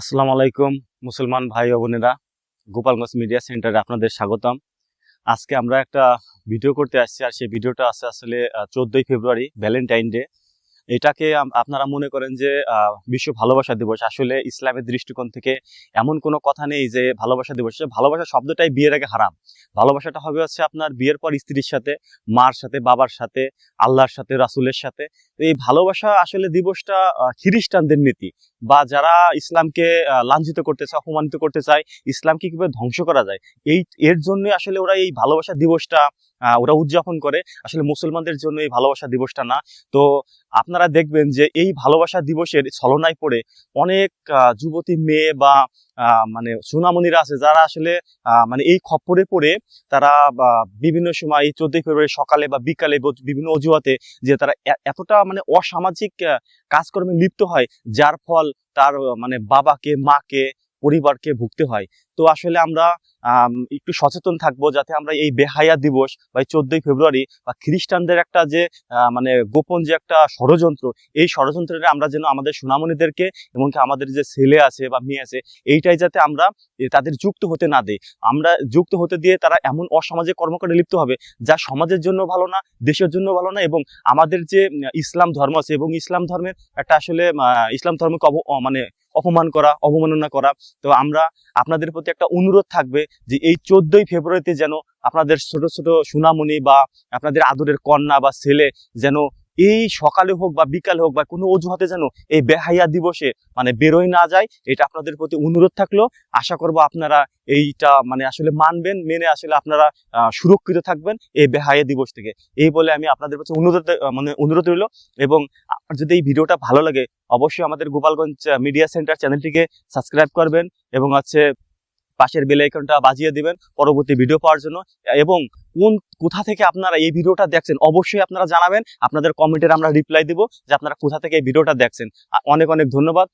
আসসালামু আলাইকুম, মুসলমান ভাই ও বোনেরা। গোপালগঞ্জ মিডিয়া সেন্টারে আপনাদের স্বাগতম। আজকে আমরা একটা ভিডিও করতে আসছি, আর সেই ভিডিওটা আছে আসলে চোদ্দোই ফেব্রুয়ারি ভ্যালেন্টাইন ডে এটাকে আপনারা মনে করেন যে বিশ্ব ভালোবাসা দিবস। আসলে ইসলামের দৃষ্টিকোণ থেকে এমন কোনো কথা নেই যে, ভালোবাসা দিবস। ভালোবাসা শব্দটাই বিয়ের আগে হারাম। ভালোবাসাটা হবে হচ্ছে আপনার বিয়ের পর স্ত্রীর সাথে, মার সাথে, বাবার সাথে, আল্লাহর সাথে, রাসূলের সাথে। এই ভালোবাসা আসলে দিবসটা খ্রিস্টানদের নীতি। বা যারা ইসলামকে লাঞ্ছিত করতে চায়, অপমানিত করতে চায়, ইসলামকে কীভাবে ধ্বংস করা যায়? এই, এর জন্যই আসলে ওরা এই ভালোবাসা দিবসটা ওরা উদযাপন করে। আসলে মুসলমানদের জন্য এই ভালোবাসা দিবসটা না। তো আপনারা দেখবেন যে এই ভালোবাসা দিবসের ছলনায় পড়ে অনেক যুবতী মেয়ে বা মানে সুনামণিরা আছে, যারা আসলে মানে এই খপ্পরে পড়ে তারা বিভিন্ন সময় এই চোদ্দই ফেব্রুয়ারি সকালে বা বিকালে বিভিন্ন অজুহাতে যে তারা এতটা মানে অসামাজিক কাজকর্মে লিপ্ত হয়, যার ফল তার মানে বাবাকে, মাকে, পরিবারকে ভুগতে হয়। তো আসলে আমরা আম, একটু সচেতন থাকব যাতে আমরা এই বেহায়া দিবস বা এই চোদ্দই ফেব্রুয়ারি বা খ্রিস্টানদের একটা যে মানে গোপন যে একটা ষড়যন্ত্র এই ষড়যন্ত্রে আমরা যেন আমাদের সুনামণিদেরকে এমনকি আমাদের যে ছেলে আছে বা মেয়ে আছে এইটাই যাতে আমরা তাদের যুক্ত হতে না দেই। আমরা যুক্ত হতে দিয়ে তারা এমন অসামাজিক কর্মকাণ্ডে লিপ্ত হবে যা সমাজের জন্য ভালো না দেশের জন্য ভালো না এবং আমাদের যে ইসলাম ধর্ম আছে এবং ইসলাম ধর্মের একটা আসলে ইসলাম ধর্মকে মানে অপমান করা অবমাননা করা। তো আমরা আপনাদের প্রতি একটা অনুরোধ থাকবে যে এই চোদ্দই ফেব্রুয়ারিতে যেন আপনাদের ছোট ছোট সুনামণি বা আপনাদের আদরের কন্যা বা ছেলে যেন এই সকালে হোক বা বিকালে হোক বা কোনো অজুহাতে যেন এই বেহাইয়া দিবসে মানে বেরোয় না যায়, এটা আপনাদের প্রতি অনুরোধ থাকল। আশা করব আপনারা এইটা মানে আসলে মানবেন, মেনে আসলে আপনারা সুরক্ষিত থাকবেন এই বেহাইয়া দিবস থেকে। এই বলে আমি আপনাদের কাছে অনুরোধ মানে অনুরোধ রইল এবং যদি এই ভিডিওটা ভালো লাগে, অবশ্যই আমাদের গোপালগঞ্জ মিডিয়া সেন্টার চ্যানেলটিকে সাবস্ক্রাইব করবেন এবং হচ্ছে পাশের বেল আইকনটা বাজিয়ে দিবেন পরবর্তী ভিডিও পাওয়ার জন্য। এবং কোন, কোথা থেকে আপনারা এই ভিডিওটা দেখছেন অবশ্যই আপনারা জানাবেন। আপনাদের কমেন্টের আমরা রিপ্লাই দিব যে আপনারা কোথা থেকে এই ভিডিওটা দেখছেন। অনেক অনেক ধন্যবাদ।